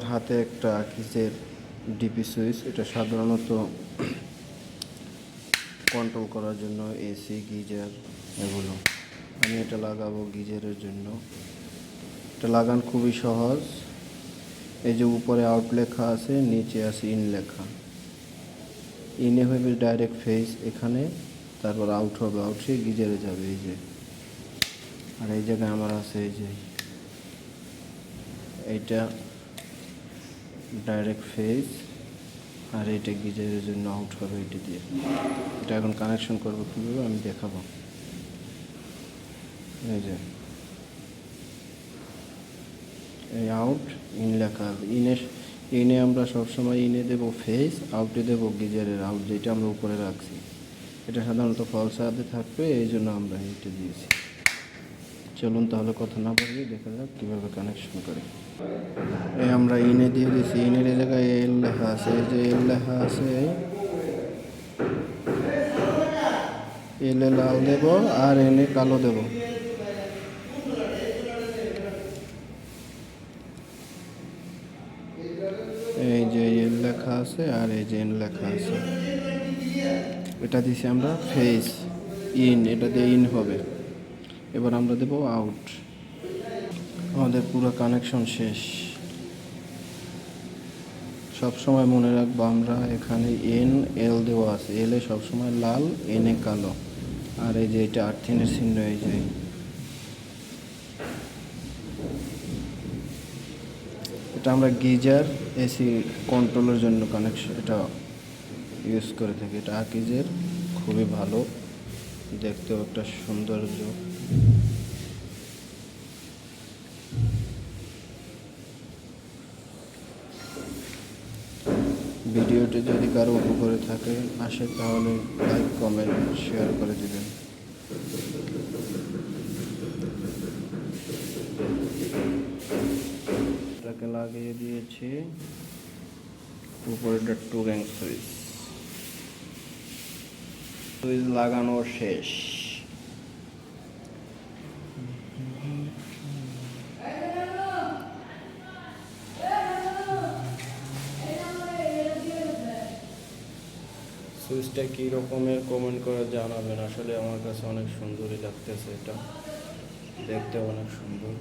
আমার হাতে একটা কিসের ডিপি সুইচ। এটা সাধারণত কন্ট্রোল করার জন্য এসি গিজার এগুলো। আমি এটা লাগাবো গিজারের জন্য। এটা লাগান খুবই সহজ। এই যে উপরে আউট লেখা আছে, নিচে আছে ইন লেখা। ইনে হবে ডাইরেক্ট ফেস এখানে, তারপর আউট হবে আউট সে গিজারে যাবে এই যে। আর এই জায়গায় আমার আছে এই যে। এইটা ডাইরেক্ট ফেজ আর এইটা গিজারের জন্য আউট হবে এটা দিয়ে। এটা এখন কানেকশন করব কীভাবে আমি দেখাবো। এই যে। এই আউট ইন লেখা ইনে ইনে আমরা সবসময় ইনে দেবো ফেস আউটে দেবো গিজারের আউট যেটা আমরা উপরে রাখছি। এটা সাধারণত ফলস হাতে থাকবে এই জন্য আমরা এইটা দিয়েছি। চলুন তাহলে কথা না বাড়িয়ে দেখা যাক কীভাবে কানেকশন করে। এই আমরা ইনে দিয়ে দিয়েছি ইনের জায়গায় এল লেখা আছে যে এল লেখা আছে। এলে লাল দেব আর এনে কালো দেব। এই যে এল লেখা আছে আর এই যে এন লেখা আছে। এটা দিছি আমরা ফেস ইন এটা দিয়ে ইন হবে। এবার আমরা দেব আউট আমাদের পুরো কানেকশন শেষ। সব সময় মনে রাখব আমরা এখানে এন এল দেওয়া আছে। এল সবসময় লাল এন এ কালো। আর এই যে এটা আর্থিনের চিহ্ন, এই যে। এটা আমরা গিজার এসি কন্ট্রোলের জন্য কানেকশন এটা ইউজ করে থাকি। এটা আকিজের খুবই ভালো। দেখতেও একটা সৌন্দর্য। ভিডিওটি যদি কারও উপকারে থাকে, আসে তাহলে লাইক কমেন্ট শেয়ার করে দিবেন। এটাকে লাগিয়ে দিয়েছি। উপরেটা টু গ্যাং সুইচ সুইচ লাগানো শেষ। সুইচটা কী রকমের কমেন্ট করে জানাবেন? আসলে আমার কাছে অনেক সুন্দরই লাগতেছে এটা। দেখতে অনেক সুন্দর।